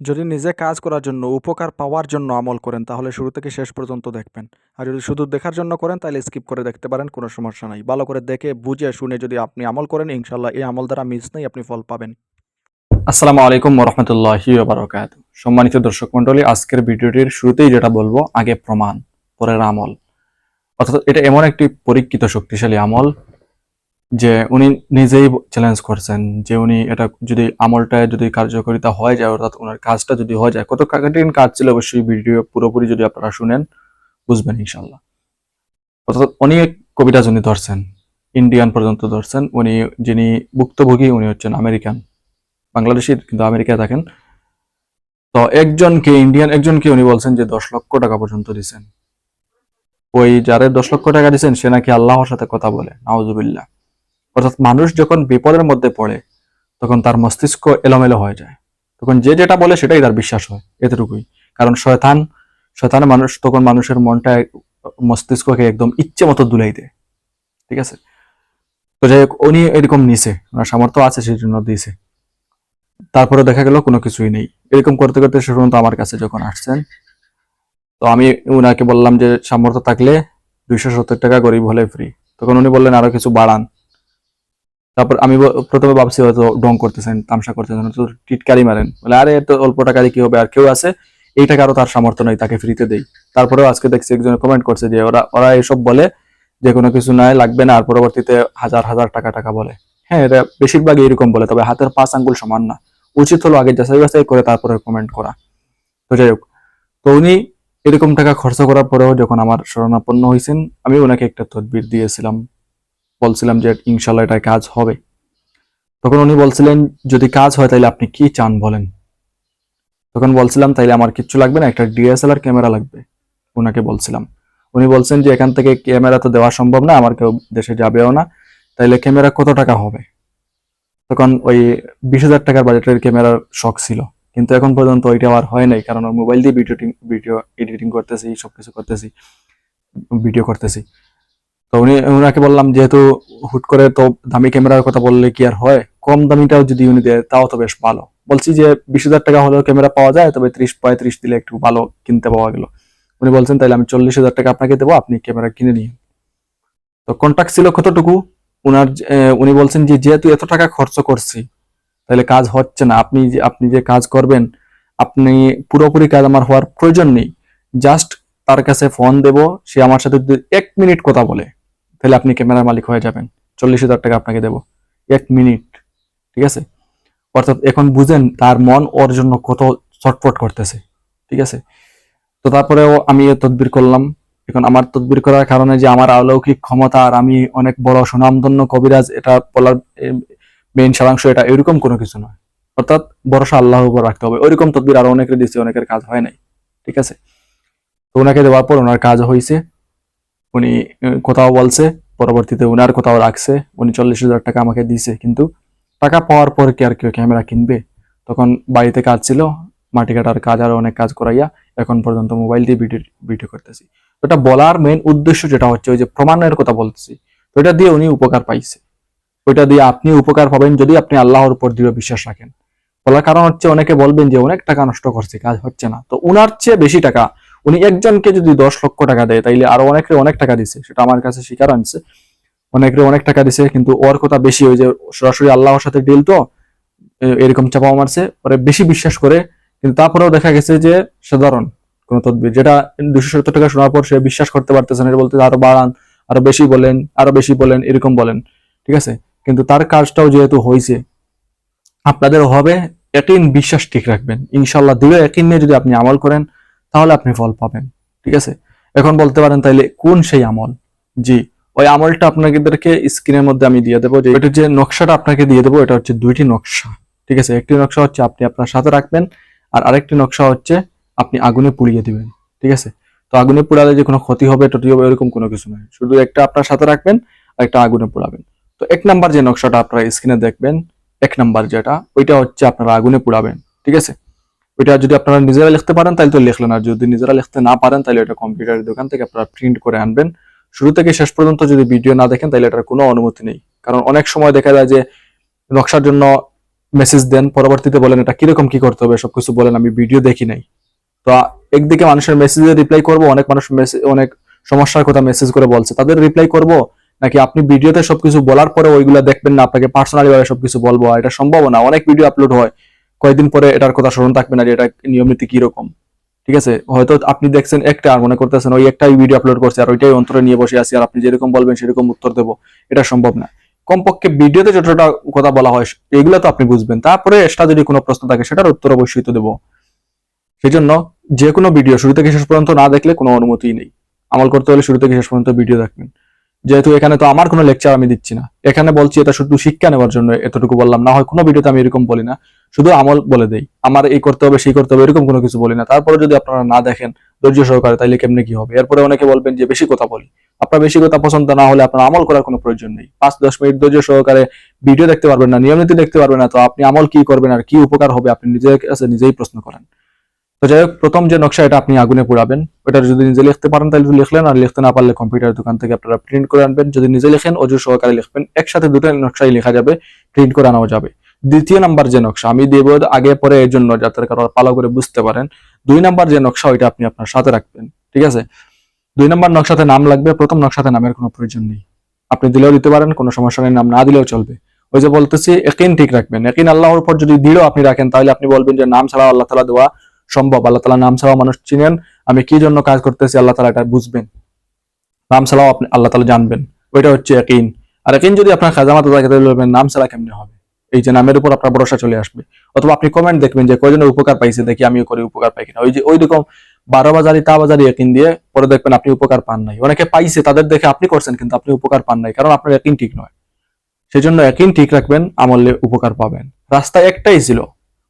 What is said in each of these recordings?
যদি নিজে কাজ করার জন্য, উপকার পাওয়ার জন্য আমল করেন, তাহলে শুরু থেকে শেষ পর্যন্ত দেখবেন। আর যদি শুধু দেখার জন্য করেন, তাহলে স্কিপ করে দেখতে পারেন, কোনো সমস্যা নাই। ভালো করে দেখে, বুঝে, শুনে যদি আপনি আমল করেন ইনশাল্লাহ এই আমল দ্বারা মিস নেই, আপনি ফল পাবেন। আসসালামু আলাইকুম রহমতুল্লাহি বারকাত সম্মানিত দর্শক মন্ডলী আজকের ভিডিওটির শুরুতেই যেটা বলব, আগে প্রমাণ, পরের আমল। অর্থাৎ এটা এমন একটি পরীক্ষিত শক্তিশালী আমল যে উনি নিজেই চ্যালেঞ্জ করছেন যে উনি এটা যদি আমলটা যদি কার্যকারিতা হয়ে যায়, অর্থাৎ ওনার কাজটা যদি হয়ে যায়, কত কঠিন কাজ ছিল অবশ্যই ভিডিও পুরোপুরি যদি আপনারা শুনেন, বুঝবেন ইনশাল্লাহ অর্থাৎ অনেক কবিতা উনি ধরছেন ইন্ডিয়ান পর্যন্ত ধরছেন, উনি যিনি ভুক্তভোগী উনি হচ্ছেন আমেরিকান বাংলাদেশি কিন্তু আমেরিকায় থাকেন। তো একজনকে ইন্ডিয়ান একজনকে উনি বলছেন যে দশ লক্ষ টাকা পর্যন্ত দিছেন। ওই যারে দশ লক্ষ টাকা দিচ্ছেন সে নাকি আল্লাহর সাথে কথা বলে, নাউজুবিল্লাহ। অর্থাৎ মানুষ যখন বিপদের মধ্যে পড়ে, তখন তার মস্তিষ্ক এলোমেলো হয়ে যায়। তখন যে যেটা বলে সেটাই তার বিশ্বাস হয়, এতটুকুই। কারণ শয়তান শয়তান মানুষ, তখন মানুষের মনটা মস্তিষ্ককে একদম ইচ্ছে মতো দুলাই দেয়। ঠিক আছে? তো যাই হোক, উনি এরকম নিছে, ওনার সামর্থ্য আছে সেই জন্য দিয়েছে তারপরে দেখা গেল কোনো কিছুই নেই। এরকম করতে করতে শেষ পর্যন্ত আমার কাছে যখন আসছেন, তো আমি উনাকে বললাম যে সামর্থ্য থাকলে দুইশো সত্তর টাকা গরিব হলে ফ্রি তখন উনি বললেন, আরও কিছু বাড়ান। তারপর আমি প্রথমে ভাবছি হয়তো ডং করতেছেন, তামসা করতেছেন তো টিটকারি মারেন। বলে, আরে, এত অল্প টাকা দিয়ে কি হবে? আর কেউ আছে? এই টাকা আরও তার সামর্থ্য নেই, তাকে ফ্রিতে দেই। তারপরেও আজকে দেখছি একজন কমেন্ট করছে যে, ওরা ওরা এসব বলে যে কোনো কিছু নাই, লাগবে না, আর পরবর্তীতে হাজার হাজার টাকা টাকা বলে। হ্যাঁ এটা বেশিরভাগই এরকম বলে, তবে হাতের পাঁচ আঙ্গুল সমান না। উচিত হলো আগে যাচাই বাছাই করে তারপরে কমেন্ট করা। তো যাই হোক, তো উনি এরকম টাকা খরচ করার পরেও যখন আমার শরণাপন্ন হয়েছেন আমি ওনাকে একটা তদবির দিয়েছিলাম। বলছিলাম যে ইনশাল্লাহ এটা কাজ হবে। তখন উনি বলছিলেন, যদি কাজ হয় তাহলে আপনি কি চান বলেন? তখন বলছিলাম, তাইলে আমার কিচ্ছু লাগবে না, একটা ডিএসএলআর ক্যামেরা লাগবে। ওনাকে বলছিলাম। উনি বলছেন যে, এখান থেকে ক্যামেরা তো দেওয়া সম্ভব না, আমার কেউ দেশে যাবেও না, তাইলে ক্যামেরা কত টাকা হবে? তখন ওই বিশ হাজার টাকার বাজেটের ক্যামেরার শখ ছিল। কিন্তু এখন পর্যন্ত ওইটা আর হয় নাই, কারণ মোবাইল দিয়ে ভিডিও ভিডিও এডিটিং করতেছি, সবকিছু করতেছি, ভিডিও করতেছি। তো উনি ওনাকে বললাম, যেহেতু হুট করে তো দামি ক্যামেরার কথা বললে কি আর হয়? কম দামিটাও যদি উনি দেয়, তাও তো বেশ ভালো। বলছি যে, বিশ হাজার টাকা হলেও ক্যামেরা পাওয়া যায়, তবে ত্রিশ পঁয়ত্রিশ দিলে একটু ভালো কিনতে পাওয়া গেল। উনি বলছেন তাহলে আমি চল্লিশ হাজার টাকা আপনাকে দেবো, আপনি ক্যামেরা কিনে নিন। তো কন্ট্যাক্ট ছিল কতটুকু? উনার উনি বলছেন যে, যেহেতু এত টাকা খরচ করছি তাহলে কাজ হচ্ছে না। আপনি যে আপনি যে কাজ করবেন, আপনি পুরোপুরি কাজ আমার হওয়ার প্রয়োজন নেই। জাস্ট তার কাছে ফোন দেব, সে আমার সাথে এক মিনিট কথা বলে। তাহলে আপনি ক্যামেরার মালিক হয়ে যাবেন। চল্লিশ হাজার টাকা আপনাকে দেব। এক মিনিট, ঠিক আছে? অর্থাৎ এখন বুঝেন তার মন ওর জন্য কত ছটফট করতেছে, ঠিক আছে? তো তারপরেও আমি তদবির করলাম। এখন আমার তদবির করার কারণে যে আমার অলৌকিক ক্ষমতা আর আমি অনেক বড় সুনামধন্য কবিরাজ, এটা বলার মেইন সারাংশ এটা। এরকম কোনো কিছু নয়। অর্থাৎ ভরসা আল্লাহ উপর রাখতে হবে। ওইরকম তদবির আরও অনেকের দিচ্ছে অনেকের কাজ হয় নাই, ঠিক আছে? তো ওনাকে দেওয়ার পর ওনার কাজ হয়েছে উনি কোথাও বলছে, পরবর্তীতে উনার কোথাও রাখছে, উনি চল্লিশ হাজার টাকা আমাকে দিয়েছে, কিন্তু টাকা পাওয়ার পর কি আর কেউ ক্যামেরা কিনবে? তখন বাড়িতে কাজ ছিল, মাটি কাটার কাজ আর অনেক কাজ করাইয়া এখন পর্যন্ত মোবাইল দিয়ে ভিডিও ভিডিও করতেছি। তো এটা বলার মেইন উদ্দেশ্য যেটা হচ্ছে, ওই যে প্রমাণের কথা বলতেছি, তো এটা দিয়ে উনি উপকার পাইছে। ওইটা দিয়ে আপনি উপকার পাবেন যদি আপনি আল্লাহর উপর দৃঢ় বিশ্বাস রাখেন। বলার কারণ হচ্ছে, অনেকে বলবেন যে অনেক টাকা নষ্ট করছে, কাজ হচ্ছে না। তো উনার চেয়ে বেশি টাকা উনি একজনকে যদি দশ লক্ষ টাকা দেয়, তাইলে আরও অনেকে অনেক টাকা দিছে। সেটা আমার কাছে স্বীকার আনছে। অনেকে অনেক টাকা দিছে, কিন্তু ওর কথা বেশি ওই যে সরাসরি আল্লাহর সাথে ডিল তো এরকম চাপা মারছে। ওরা বেশি বিশ্বাস করে, কিন্তু তারপরেও দেখা গেছে যে সাধারণ কোন তদবির। যেটা দুশো সত্তর টাকা শোনার পর সে বিশ্বাস করতে পারতেছে না বলতে আরও বাড়ান, আরও বেশি বলেন, আরও বেশি বলেন, এরকম বলেন। ঠিক আছে? কিন্তু তার কাজটাও যেহেতু হয়েছে আপনাদের হবে, একিন বিশ্বাস ঠিক রাখবেন। ইনশাল্লাহ দৃঢ় একই নিয়ে যদি আপনি আমল করেন তাহলে আপনি ফল পাবেন, ঠিক আছে? এখন বলতে পারেন তাইলে কোন সেই আমল? জি, ওই আমলটা আপনাদেরকে স্ক্রিনের মধ্যে আমি দিয়ে দেবো, যে এটা যে নকশাটা আপনাকে দিয়ে দেবো এটা হচ্ছে দুইটি নকশা, ঠিক আছে? একটি নকশা হচ্ছে আপনি আপনার সাথে রাখবেন, আর আরেকটি নকশা হচ্ছে আপনি আগুনে পুড়িয়ে দিবেন, ঠিক আছে? তো আগুনে পোড়ালে যে কোনো ক্ষতি হবে, টটি হবে, এরকম কোনো কিছু নয়। শুধু একটা আপনার সাথে রাখবেন, আর একটা আগুনে পোড়াবেন। তো এক নাম্বার যে নকশাটা আপনারা স্ক্রিনে দেখবেন, এক নাম্বার যেটা, ওইটা হচ্ছে আপনারা আগুনে পোড়াবেন, ঠিক আছে? ওইটা যদি আপনারা নিজেরা লিখতে পারেন, তাহলে তো লিখলেন। আর যদি নিজেরা লিখতে না পারেন, তাহলে এটা কম্পিউটারের দোকান থেকে আপনারা প্রিন্ট করে আনবেন। শুরু থেকে শেষ পর্যন্ত যদি ভিডিও না দেখেন, তাহলে এটার কোনো অনুমতি নেই। কারণ অনেক সময় দেখা যায় যে নকশার জন্য মেসেজ দেন, পরবর্তীতে বলেন এটা কীরকম কি করতে হবে, সবকিছু বলেন, আমি ভিডিও দেখি নাই। তো একদিকে মানুষের মেসেজে রিপ্লাই করব, অনেক মানুষ অনেক সমস্যার কথা মেসেজ করে বলছে, তাদের রিপ্লাই করব? নাকি আপনি ভিডিওতে সবকিছু বলার পরে ওইগুলা দেখবেন না, আপনাকে পার্সোনালি ভাবে সবকিছু বলব? এটা সম্ভব না, অনেক ভিডিও আপলোড হয়। কয়েকদিন পরে এটার কথা স্মরণ থাকবে না যে এটা নিয়ম নীতি কীরকম। ঠিক আছে? হয়তো আপনি দেখছেন একটা আর মনে করতেছেন, ওই একটাই ভিডিও আপলোড করছে আর ওইটাই অন্তরে নিয়ে বসে আছি আর আপনি যেরকম বলবেন সেরকম উত্তর দেবো। এটা সম্ভব না। কমপক্ষে ভিডিওতে যতটা কথা বলা হয়, এগুলো তো আপনি বুঝবেন। তারপরে এক্সট্রা যদি কোনো প্রশ্ন থাকে, সেটার উত্তর অবশ্যই তো দেবো। সেই জন্য যে কোনো ভিডিও শুরু থেকে শেষ পর্যন্ত না দেখলে কোনো অনুমতি নেই। আমল করতে হলে শুরু থেকে শেষ পর্যন্ত ভিডিও দেখবেন। যেহেতু এখানে তো আমার কোনো লেকচার আমি দিচ্ছি না। এখানে বলছি এটা শুধু শিক্ষা নেওয়ার জন্য এতটুকু বললাম। না হয় কোনো ভিডিওতে আমি এরকম বলি না। শুধু আমল বলে দেই, আমার এই করতে হবে, সেই করতে হবে, এরকম কোনো কিছু বলি না। তারপরে যদি আপনারা না দেখেন, ধৈর্য সহকারে, তাইলে কেমনে কি হবে? এরপরে অনেকে বলবেন যে, বেশি কথা বলি। আপনার বেশি কথা পছন্দ না হলে আপনার আমল করার কোনো প্রয়োজন নেই। পাঁচ দশ মিনিট ধৈর্য সহকারে ভিডিও দেখতে পারবেন না, নিয়মিত দেখতে পারবেন না, তো আপনি আমল কি করবেন আর কি উপকার হবে আপনি নিজের কাছে নিজেই প্রশ্ন করেন। তো যাই হোক, প্রথম যে নকশা, এটা আপনি আগুনে পোড়াবেন। ওটা যদি নিজে লিখতে পারেন, তাহলে লিখলেন, আর লিখতে না পারলে কম্পিউটার দোকান থেকে আপনারা প্রিন্ট করে আনবেন। যদি নিজে লেখেন, অজু সহকারে লিখবেন। একসাথে দুটো নকশাই লেখা যাবে, প্রিন্ট করে আনাও যাবে। দ্বিতীয় নাম্বার যে নকশা, আমি দেব আগে পরে এর জন্য যাতে কারও করে বুঝতে পারেন। দুই নাম্বার যে নকশা, ওইটা আপনি আপনার সাথে রাখবেন, ঠিক আছে? দুই নাম্বার নকশাতে নাম লাগবে, প্রথম নকশাতে নামের কোনো প্রয়োজন নেই। আপনি দিলেও দিতে পারেন, কোনো সমস্যা নেই, নাম না দিলেও চলবে। ওই যে বলতেছি, একিন ঠিক রাখবেন। একিন আল্লাহর উপর যদি দৃঢ় আপনি রাখেন, তাহলে আপনি বলবেন যে নাম ছাড়া আল্লাহ তালা দেওয়া সম্ভব। আল্লাহ তালা নাম ছাড়াও মানুষ চিনেন। আমি কি জন্য কাজ করতেছি, আল্লাহ তালা এটা বুঝবেন। নাম ছাড়াও আপনি, আল্লাহ তালা জানবেন। ওইটা হচ্ছে একিন। আর একিন যদি আপনার খাজামাতে থাকে, তাহলে বলবেন, নাম ছাড়া কেমনে হবে? এই যে নামের উপর আপনার ভরসা চলে আসবে। অথবা আপনি কমেন্ট দেখবেন যে কয়জনের উপকার পাইছে, দেখি আমিও করে উপকার পাই কিনা। ওই যে, ওই রকম বারো বাজারি তা বাজারি একিন দিয়ে পরে দেখবেন আপনি উপকার পান নাই। অনেকে পাইছে, তাদের দেখে আপনি করছেন, কিন্তু আপনি উপকার পান নাই, কারণ আপনার একিন ঠিক নয়। সেই জন্য একিন ঠিক রাখবেন, আমলে উপকার পাবেন। রাস্তা একটাই ছিল।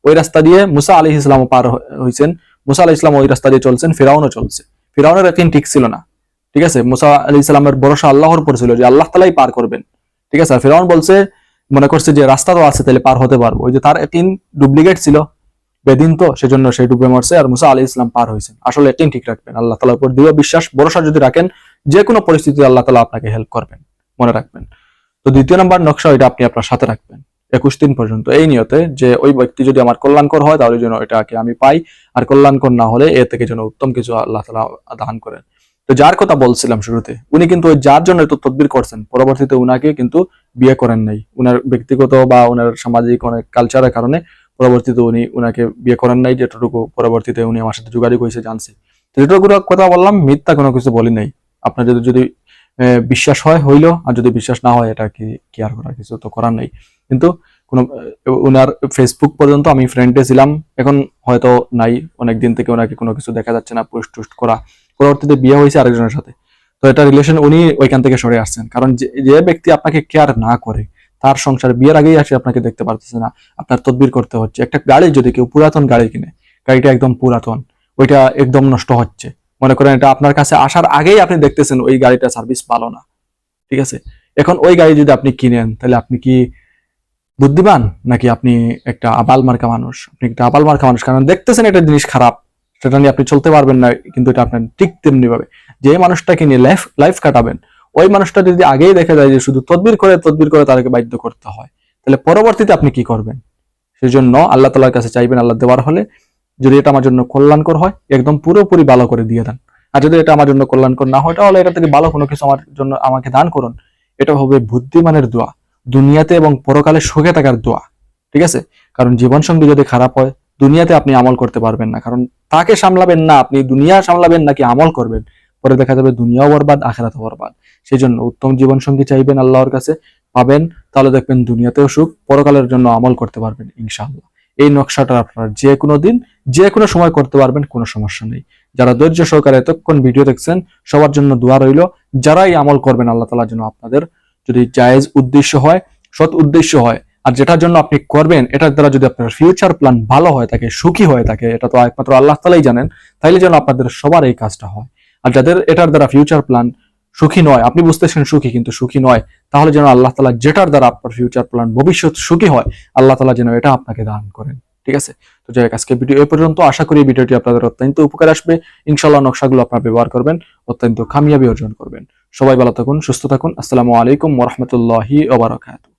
ওই রাস্তা দিয়ে মুসা আলী ইসলাম পার হয়েছেন মুসা আলী ইসলাম ওই রাস্তা দিয়ে চলছেন, ফিরাউনও চলছে। ফিরাউনের একিন ঠিক ছিল না। ঠিক আছে? মুসা আলী ইসলামের ভরসা আল্লাহর উপর ছিল যে আল্লাহ তালাই পার করবেন। ঠিক আছে? ফেরাউন বলছে মনে করছে যে রাস্তা তো আছে, তাহলে পার হতে পারব। ওই যে তার একিন ডুপ্লিকেট ছিল, বেদিন তো সেজন্য সে ডুবে মরছে আর মুসা আলী ইসলাম পার হয়েছেন। আসলে একিন ঠিক রাখবেন, আল্লাহ তালার উপর দৃঢ় বিশ্বাস, ভরসা যদি রাখেন, যে কোনো পরিস্থিতি আল্লাহ তালা আপনাকে হেল্প করবেন, মনে রাখবেন। তো দ্বিতীয় নম্বর নকশা, ওইটা আপনি আপনার সাথে রাখবেন, একুশ দিন পর্যন্ত। এই নিয়তে যে ওই ব্যক্তি যদি আমার কল্যাণকর হয়, তাহলে যেন এটাকে আমি পাই, আর কল্যাণকর না হলে এ থেকে যেন উত্তম কিছু আল্লাহ তালা দান করেন। তো যার কথা বলছিলাম শুরুতে, উনি কিন্তু ওই যার জন্য তো তদবির করছেন, পরবর্তীতে উনাকে কিন্তু বিয়ে করেন নাই। উনার ব্যক্তিগত বা উনার সামাজিক অনেক কালচারের কারণে পরবর্তীতে উনি উনাকে বিয়ে করেন নাই, যেটুকু পরবর্তীতে উনি আমার সাথে যোগাযোগ হয়েছে, জানছে। যেটুকু কথা বললাম, মিথ্যা কোনো কিছু বলি নাই। আপনার যদি যদি বিশ্বাস হয়, হইল, আর যদি বিশ্বাস না হয়, এটা কি কেয়ার করার কিছু তো করার নাই। কিন্তু কোনো উনার ফেসবুক পর্যন্ত আমি ফ্রেন্ডে ছিলাম। এখন হয়তো নাই অনেক দিন থেকে ওনাকে কোনো কিছু দেখা যাচ্ছে না পোস্ট টোস্ট করা। পরবর্তীতে বিয়ে হয়েছে আরেকজনের সাথে। তো এটা রিলেশন উনি ওইখান থেকে সরে আসছেন। কারণ যে ব্যক্তি আপনাকে কেয়ার না করে, তার সংসার বিয়ের আগেই আসে, আপনাকে দেখতে পারতেছে না। আপনার তদবির করতে হচ্ছে। একটা গাড়ি যদি কেউ পুরাতন গাড়ি কিনে, গাড়িটা একদম পুরাতন, ওইটা একদম নষ্ট হচ্ছে। মনে করেন এটা আপনার কাছে আসার আগেই আপনি দেখতেছেন ওই গাড়িটা সার্ভিস ভালো না। ঠিক আছে? এখন ওই গাড়ি যদি আপনি কিনেন, তাহলে আপনি কি বুদ্ধিমান? নাকি আপনি একটা আবাল মার্কা মানুষ? আপনি একটা আবাল মার্কা মানুষ। কারণ দেখতেছেন একটা জিনিস খারাপ, সেটা নিয়ে আপনি চলতে পারবেন না, কিন্তু এটা আপনার ঠিক তেমনি ভাবে যে মানুষটাকে নিয়ে লাইফ লাইফ কাটাবেন, ওই মানুষটা যদি আগেই দেখা যায় যে শুধু তদবির করে তদবির করে তাদেরকে বাধ্য করতে হয়, তাহলে পরবর্তীতে আপনি কি করবেন? সেই জন্য আল্লাহ তালার কাছে চাইবেন আল্লাহ দেওয়ার হলে যদি এটা আমার জন্য কল্যাণকর হয়, একদম পুরোপুরি ভালো করে দিয়ে দেন। আর যদি এটা আমার জন্য কল্যাণকর না হয়, তাহলে এটা থেকে ভালো কোনো কিছু আমার জন্য আমাকে দান করুন। এটা হবে বুদ্ধিমানের দোয়া, দুনিয়াতে এবং পরকালে সুখে থাকার দোয়া, ঠিক আছে? কারণ জীবন সঙ্গী যদি খারাপ হয়, দুনিয়াতে আপনি আমল করতে পারবেন না। কারণ তাকে সামলাবেন না, আপনি দুনিয়া সামলাবেন নাকি আমল করবেন? পরে দেখা যাবে দুনিয়াও বরবাদ, আখেরাতও বরবাদ। সেই জন্য উত্তম জীবন সঙ্গী চাইবেন আল্লাহর কাছে, পাবেন, তাহলে দেখবেন দুনিয়াতেও সুখ, পরকালের জন্য আমল করতে পারবেন ইনশাআল্লাহ। এই নকশাটা আপনারা যে কোনো দিন, যে কোনো সময় করতে পারবেন, কোনো সমস্যা নেই। যারা ধৈর্য সহকারে এতক্ষণ ভিডিও দেখছেন, সবার জন্য দোয়া রইল। যারাই আমল করবেন, আল্লাহ তালার জন্য আপনাদের যদি জায়েজ উদ্দেশ্য হয়, সৎ উদ্দেশ্য হয়, আর যেটার জন্য আপনি করবেন, এটার দ্বারা যদি আপনার ফিউচার প্ল্যান ভালো হয় থাকে, সুখী হয়ে থাকে, এটা তো একমাত্র আল্লাহ তালাই জানেন, তাইলে যেন আপনাদের সবার এই কাজটা হয়। আর যাদের এটার দ্বারা ফিউচার প্ল্যান সুখী নয়, আপনি বুঝতেছেন সুখী কিন্তু সুখী নয়, তাহলে যেন আল্লাহ তালা যেটার দ্বারা আপনার ফিউচার প্ল্যান ভবিষ্যৎ সুখী হয়, আল্লাহ তালা যেন এটা আপনাকে দান করেন। ঠিক আছে? তো যাই আজকে ভিডিও এ পর্যন্ত। আশা করি ভিডিওটি আপনাদের অত্যন্ত উপকার আসবে। ইনশাল্লাহ নকশাগুলো আপনারা ব্যবহার করবেন, অত্যন্ত খামিয়াবি অর্জন করবেন। সবাই ভালো থাকুন, সুস্থ থাকুন। আসসালামু আলাইকুম ওরহমতুল্লাহি ওবরাকাতু